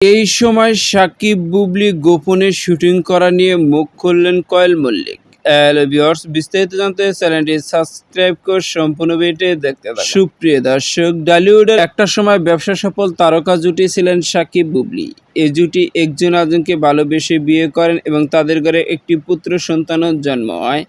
এই সময় সাকিব বুবলি গোপনে শুটিং করা নিয়ে মুখ খুললেন কয়েল মল্লিক। ভিউয়ার্স, বিস্তারিত জানতে চ্যানেলটি সাবস্ক্রাইব করে সম্পূর্ণ ভিডিও দেখতে সুপ্রিয় দর্শক, ডালিউডের একটা সময় ব্যবসা সফল তারকা জুটি ছিলেন সাকিব বুবলি। এই জুটি একজন আরেকজনকে ভালোবেসে বিয়ে করেন এবং তাদের ঘরে একটি পুত্র সন্তানের জন্ম হয়।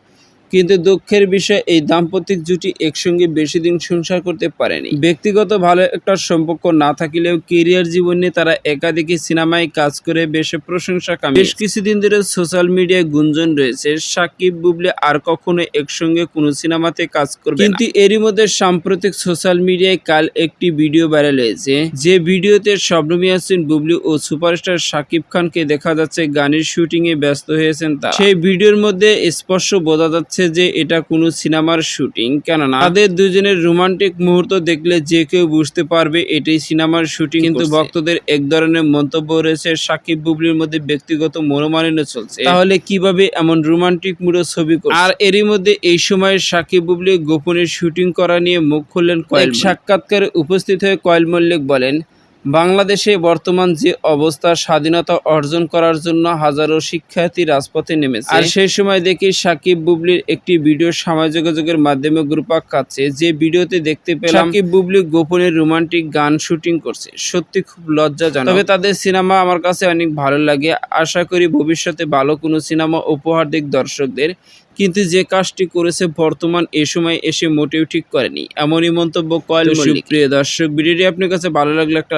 কিন্তু দুঃখের বিষয়, এই দাম্পত্যিক জুটি একসঙ্গে বেশি দিন সংসার করতে পারেনি। ব্যক্তিগত ভালো একটা সম্পর্ক না থাকলেও কেরিয়ার জীবনে তারা একাধিক সিনেমায় কাজ করে বেশ প্রশংসা কামে বেশ কিছুদিন ধরে সোশ্যাল মিডিয়ায় গুঞ্জন রয়েছে, সাকিব, বুবলে আর কখনো একসঙ্গে কোনো সিনেমাতে কাজ করবে কিন্তু এরই মধ্যে সাম্প্রতিক সোশ্যাল মিডিয়ায় কাল একটি ভিডিও ভাইরাল হয়েছে। যে ভিডিওতে শবনম ইয়াসিন, বুবলি ও সুপারস্টার সাকিব খানকে দেখা যাচ্ছে গানের শুটিং এ ব্যস্ত হয়েছেন তা সেই ভিডিওর মধ্যে স্পষ্ট বোঝা যাচ্ছে যে এটা কোনো সিনেমার শুটিং। কেননা তাদের দুজনের রোমান্টিক মুহূর্ত দেখলে যে কেউ বুঝতে পারবে এটাই সিনেমার শুটিং। কিন্তু ভক্তদের এক ধরনের মন্তব্য রয়েছে সাকিব বুবলির মধ্যে ব্যক্তিগত মনোমালিন্য চলছে। তাহলে কীভাবে এমন রোমান্টিক মুডে ছবি আর এরই মধ্যে এই সময় সাকিব বুবলি গোপনে শুটিং করা নিয়ে মুখ খুললেন কয়েক সাক্ষাৎকারে উপস্থিত হয়ে কয়েল মল্লিক বলেন বাংলাদেশে বর্তমান যে অবস্থা স্বাধীনতা অর্জন করার জন্য হাজারো শিক্ষার্থী রাজপথে নেমেছে। আর সেই সময় দেখি সাকিব বুবলির একটি ভিডিও সামাজিক যোগাযোগের মাধ্যমে গ্রুপাক খাচ্ছে যে ভিডিওতে দেখতে পেলাম সাকিব বুবলি গোপনে রোমান্টিক গান শুটিং করছে। সত্যি খুব লজ্জাজনক। তবে তাদের সিনেমা আমার কাছে অনেক ভালো লাগে। আশা করি ভবিষ্যতে ভালো কোনো সিনেমা উপহার দিক দর্শকদের। কিন্তু যে কাজটি করেছে বর্তমান এ সময় এসে মোটেও ঠিক করেনি। এমনই মন্তব্য কয়েল প্রিয় দর্শক ভিডিওটি আপনার কাছে ভালো লাগলে একটা